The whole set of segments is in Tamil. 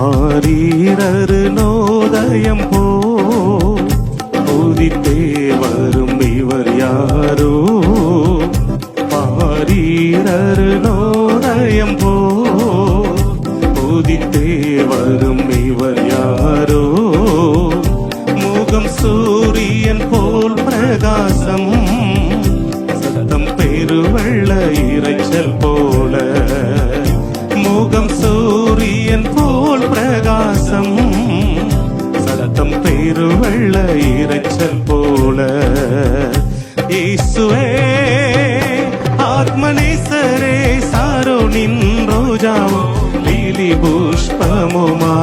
ஆரீரரு நோதயம் போ. உதித்தே வரும் இவர் யாரோ? பாரீரரு நோதயம் போ. உதித்தே வரும் இவர் யாரோ? முகம் சூரியன் போல் பிரகாசம். சத்தம் பெருவள்ள இறைச்சல் போல. பெருவெள்ள இரைச்சல் போல. இயேசுவே ஆத்மனேசரே சாரோனின் ரோஜாவும் லீலி புஷ்பமுமா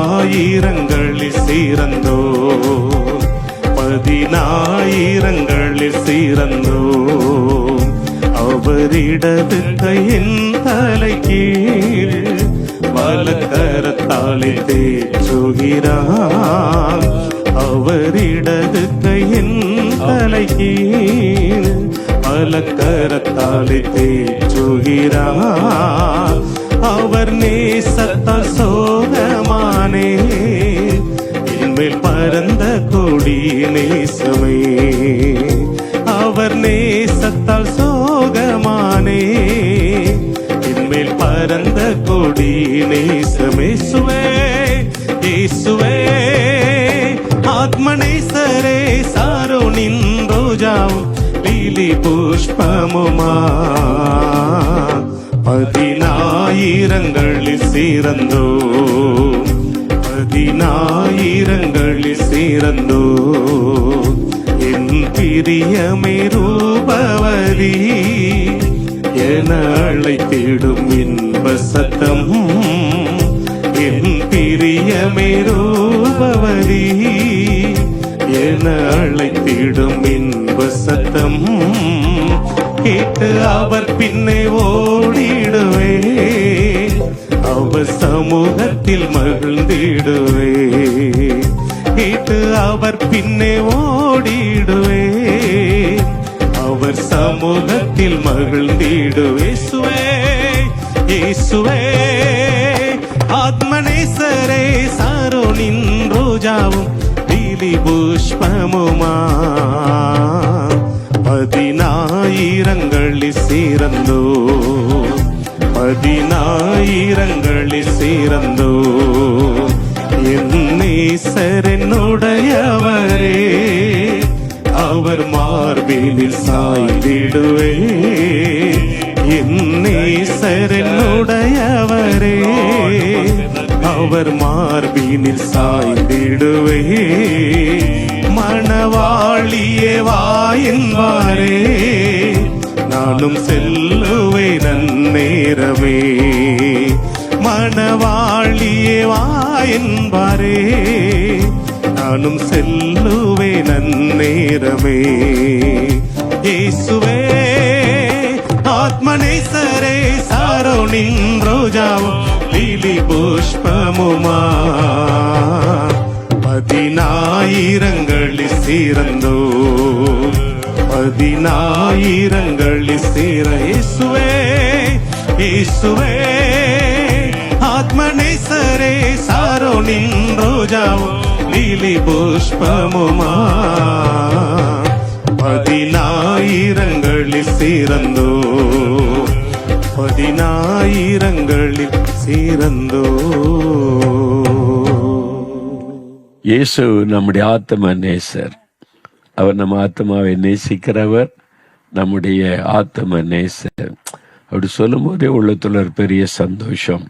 பதினாயிரங்களில் சீரந்தோ பதினாயிரங்களில் சீரந்தோ அவரிடது கையின் தலை கீழ் வலக்கரத்தாலே தேற்றுகிறார். அவரிடது கையின் தலை கீழ் வலக்கரத்தாலே தேற்றுகிறார். அவர் நேசத்தால் சோகமானே என் மேல் பரந்த கொடி நேசம் பரந்த கொடி நேசமே சுவே இயேசுவே. ஆத்மனேசரே சாரோனின் ரோஜாவும் லீலி புஷ்பமுமா. பதினாயிரங்களில் சீரந்தோ பதினாயிரங்களில் சீரந்தோ என் பிரியமே ரூபவதி என அழைத்திடும் இன்ப சத்தம். என் பிரியமே ரூபவதி என அழைத்திடும் இன்ப சத்தம். கேட்டு அவர் பின்னே ஓடிடுவே அவர் சமூகத்தில் மகிழ்ந்திடுவே. கேட்டு அவர் பின்னே ஓடிடுவே அவர் சமூக மகிழ்ந்திடுவே சுவே இயேசுவே ஆத்மனேசரே சாரோனின் ரோஜாவும் லீலி புஷ்பமுமா பதினாயிரங்களில் சீரந்தோ பதினாயிரங்களில் சீரந்தோ என் சாய்ந்திடுவே என் நேசரனுடையவரே அவர் மார்பினில் சாய்ந்திடுவே மணவாளியே வாயின்வாரே நானும் செல்லுவே நன்னேரமே மணவாளியே வாயின்பாரே நானும் செல்லுவே நன்னேரமே இயேசுவே ஆத்மனேசரே சாரோனின் ரோஜாவும் லீலி புஷ்பமுமா. பதினாயிரங்களில் சீரந்தோ பதினாயிரங்களில் சீர இசுவே இசுவே ஆத்மனேசரே சாரோ ரோஜாவும் லீலி புஷ்பமுமா. பதினாயிரங்களில் சீரந்தோ பதினாயிரங்களில் சீரந்தோ இயேசு நம்முடைய ஆத்ம நேசர். அவர் நம்ம ஆத்மாவை நேசிக்கிறவர் நம்முடைய ஆத்ம நேசர். அப்படி சொல்லும் போதே உள்ளத்துல பெரிய சந்தோஷம்.